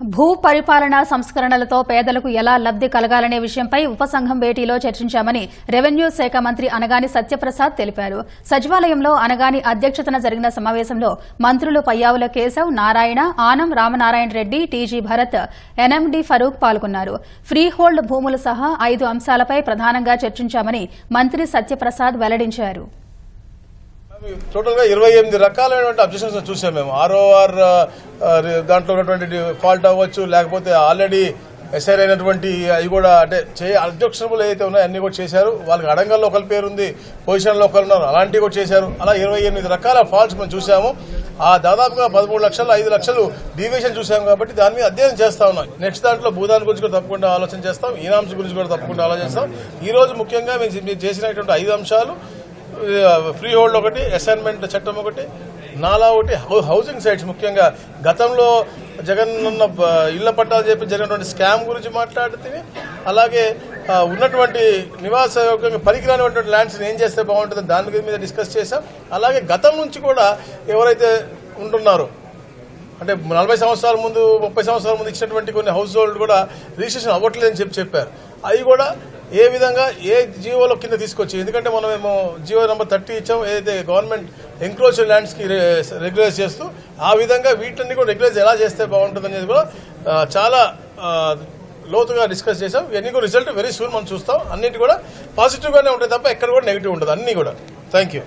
భూ పరిపాలనా సంస్కరణలతో పేదలకు ఎలా లబ్ది కలగాలనే విషయంపై ఉపసంఘం భేటీలో చర్చించామని రెవెన్యూ శాఖ మంత్రి అనగాని సత్యప్రసాద్ తెలిపారు. సచివాలయంలో అనగాని అధ్యక్షతన జరిగిన సమావేశంలో మంత్రులు పయ్యావుల కేశవ్ నారాయణ ఆనం రామనారాయణ రెడ్డి టీజీ భరత్ ఎన్ఎండి ఫరూక్ పాల్గొన్నారు. ఫ్రీహోల్డ్ భూములు సహా ఐదు అంశాలపై ప్రధానంగా చర్చించామని మంత్రి సత్యప్రసాద్ వెల్లడించారు. టోటల్గా ఇరవై ఎనిమిది రకాలైనటువంటి అబ్జెక్షన్స్ చూసాం మేము. ఆర్ఓఆర్ దాంట్లో ఉన్నటువంటి ఫాల్ట్ అవ్వచ్చు లేకపోతే ఆల్రెడీ ఎస్ఆర్ అయినటువంటి అవి కూడా అంటే చే అబ్జెక్షనబుల్ ఏదైతే ఉన్నాయో అన్ని కూడా చేశారు. వాళ్ళకి అడంగల్లో ఒకరి పేరు ఉంది పొజిషన్లో ఒకరు ఉన్నారు అలాంటివి కూడా చేశారు. అలా ఇరవై ఎనిమిది రకాల ఫాల్ట్స్ మనం చూసాము. ఆ దాదాపుగా పదమూడు లక్షలు ఐదు లక్షలు డీవియేషన్ చూసాం కాబట్టి దాని మీద అధ్యయనం చేస్తా ఉన్నాం. నెక్స్ట్ దాంట్లో భూదాన్ గురించి కూడా తప్పకుండా ఆలోచన చేస్తాం. ఈనాంశ గురించి కూడా తప్పకుండా ఆలోచిస్తాం. ఈ రోజు ముఖ్యంగా మేము మీరు చేసినటువంటి ఐదు అంశాలు ఫ్రీ హోల్డ్ ఒకటి అసైన్మెంట్ చట్టం ఒకటి నాలా ఒకటి హౌ- హౌసింగ్ సైట్స్ ముఖ్యంగా. గతంలో జగన్ ఉన్న ఇళ్ళ పట్టాలు చెప్పి జరిగినటువంటి స్కామ్ గురించి మాట్లాడితే అలాగే ఉన్నటువంటి నివాస యోగ్యంగా పనికిరానిటువంటి ల్యాండ్స్ ఏం చేస్తే బాగుంటుంది దాని మీద డిస్కస్ చేశాం. అలాగే గతం నుంచి కూడా ఎవరైతే ఉంటున్నారో అంటే నలభై సంవత్సరాల ముందు ముప్పై సంవత్సరాల ముందు ఇచ్చినటువంటి కొన్ని హౌస్ హోల్డ్ కూడా రిజిస్ట్రేషన్ అవ్వట్లేదని చెప్పి చెప్పారు. అవి కూడా ఏ విధంగా ఏ జీవోలో కింద తీసుకొచ్చి ఎందుకంటే మనం ఏమో జియో నెంబర్ థర్టీ ఇచ్చాం ఏదైతే గవర్నమెంట్ ఎంక్రోచ్ ల్యాండ్స్కి రెగ్యులైజ్ చేస్తూ ఆ విధంగా వీటిని కూడా రెగ్యులైజ్ ఎలా చేస్తే బాగుంటుంది అనేది కూడా చాలా లోతుగా డిస్కస్ చేసాం ఇవన్నీ కూడా రిజల్ట్ వెరీ సూన్ మనం చూస్తాం. అన్నిటి కూడా పాజిటివ్గానే ఉంటాయి తప్ప ఎక్కడ కూడా నెగిటివ్ ఉండదు. అన్నీ కూడా. Thank you